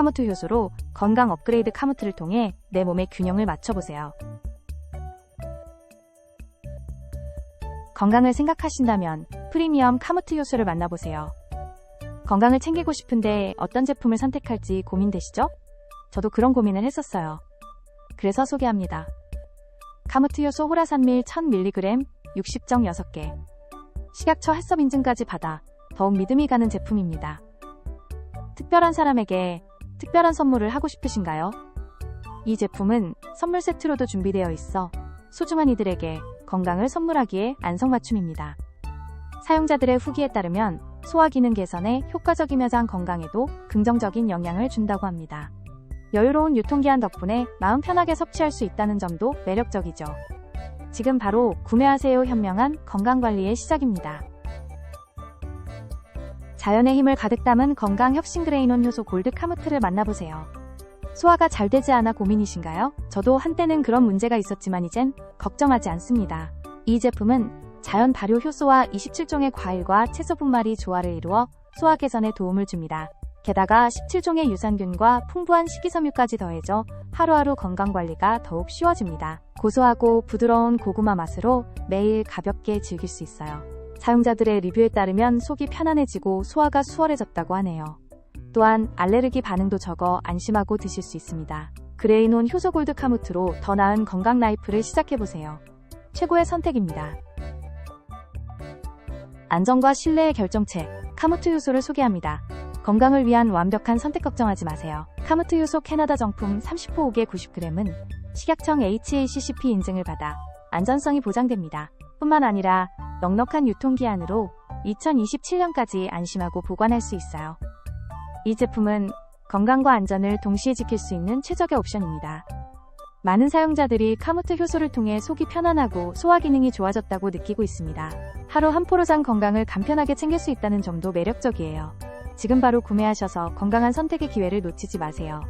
카무트 효소로 건강 업그레이드 카무트를 통해 내 몸의 균형을 맞춰보세요. 건강을 생각하신다면 프리미엄 카무트 효소를 만나보세요. 건강을 챙기고 싶은데 어떤 제품을 선택할지 고민되시죠? 저도 그런 고민을 했었어요. 그래서 소개합니다. 카무트 효소 호라산밀 1000mg 60정 6개. 식약처 해썹 인증까지 받아 더욱 믿음이 가는 제품입니다. 특별한 사람에게 특별한 선물을 하고 싶으신가요? 이 제품은 선물 세트로도 준비되어 있어 소중한 이들에게 건강을 선물하기에 안성맞춤입니다. 사용자들의 후기에 따르면 소화 기능 개선에 효과적이면서 건강에도 긍정적인 영향을 준다고 합니다. 여유로운 유통기한 덕분에 마음 편하게 섭취할 수 있다는 점도 매력적이죠. 지금 바로 구매하세요 현명한 건강관리의 시작입니다. 자연의 힘을 가득 담은 건강 혁신 그레이논 효소 골드 카무트를 만나보세요. 소화가 잘 되지 않아 고민이신가요? 저도 한때는 그런 문제가 있었지만 이젠 걱정하지 않습니다. 이 제품은 자연 발효 효소와 27종의 과일과 채소 분말이 조화를 이루어 소화 개선에 도움을 줍니다. 게다가 17종의 유산균과 풍부한 식이섬유까지 더해져 하루하루 건강관리가 더욱 쉬워집니다. 고소하고 부드러운 고구마 맛으로 매일 가볍게 즐길 수 있어요. 사용자들의 리뷰에 따르면 속이 편안해지고 소화가 수월해졌다고 하네요. 또한 알레르기 반응도 적어 안심하고 드실 수 있습니다. 그레이논 효소 골드 카무트로 더 나은 건강 라이프를 시작해보세요. 최고의 선택입니다. 안전과 신뢰의 결정체, 카무트 효소를 소개합니다. 건강을 위한 완벽한 선택 걱정하지 마세요. 카무트 효소 캐나다 정품 30호옥의 90g은 식약청 HACCP 인증을 받아 안전성이 보장됩니다. 뿐만 아니라 넉넉한 유통기한으로 2027년까지 안심하고 보관할 수 있어요. 이 제품은 건강과 안전을 동시에 지킬 수 있는 최적의 옵션입니다. 많은 사용자들이 카무트 효소를 통해 속이 편안하고 소화 기능이 좋아졌다고 느끼고 있습니다. 하루 한 포로장 건강을 간편하게 챙길 수 있다는 점도 매력적이에요. 지금 바로 구매하셔서 건강한 선택의 기회를 놓치지 마세요.